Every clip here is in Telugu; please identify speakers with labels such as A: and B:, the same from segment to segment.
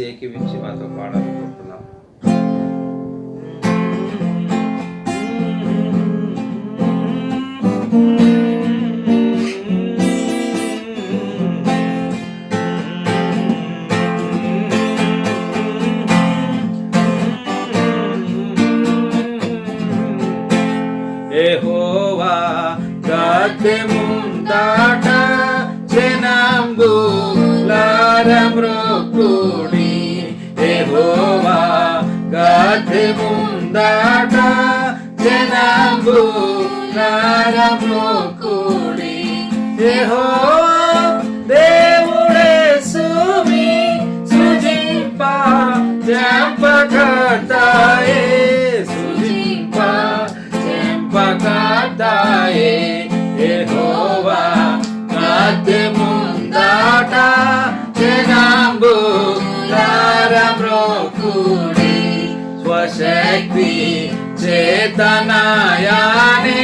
A: కలిసి ఏకీవించి మాతో పాడాలనుకుంటున్నాం. యెహోవా గద్దె ముందాట జనంబులారమ్రొక్కుడి యెహోవా గద్దె ముందాట జనంబులారమ్రొక్కుడి యెహోవా కూడి స్వశక్తి చేతనాయానే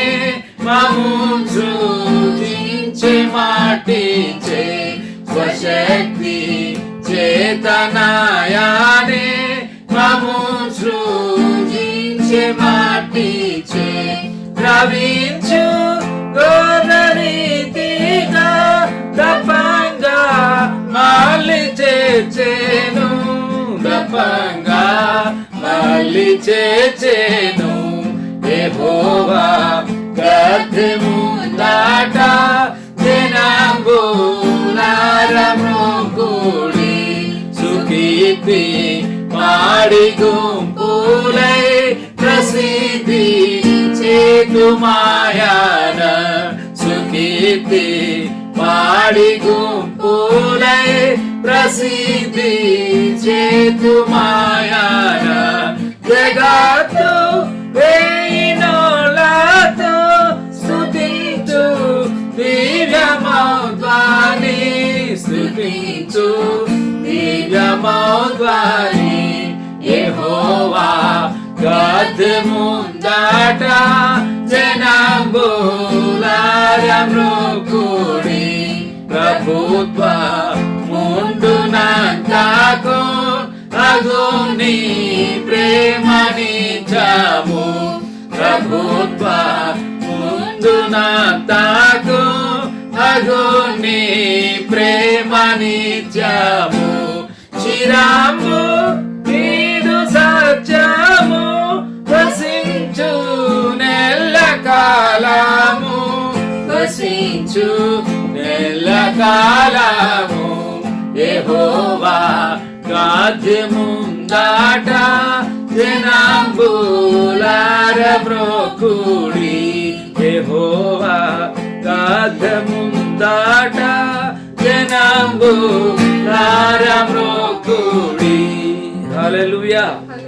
A: మము సృజించే మాటించే స్వశక్తి చేతనాయానే మము సృజించే మాటించే రవి మళ్ళీ చేచెను యెహోవా గద్దె దాట జనంబులారమ్రోకుడి సుఖీతి మాడి గుంపులై ప్రసిద్ధి చేతుమాయాన సుఖీతి మాడి గుంపులై ప్రసిద్ధి చేతుమాయాన జగత్తు వేయినోలతో స్థుతించు దివ్యమౌద్వాని స్థుతించు దివ్యమౌద్వాని యెహోవా గద్దె ముందాట జనంబులారమ్రోకుడి ప్రభుత్వ ముందునంతాకు అగో ప్రభుత్వ ముందు నాకు అగో నీ ప్రేమ నిత్యము చిరాము నీదు సత్యము వసించు నెల్ల కాలము వసించు నెల్ల కాలము యెహోవా గాద్య జనాంబులార జనాంబులారమ్రోకుడి యెహోవా గాద్య జనాంబులార జనాంబులారమ్రోకుడి హల్లెలూయా
B: హల్లెలూయా.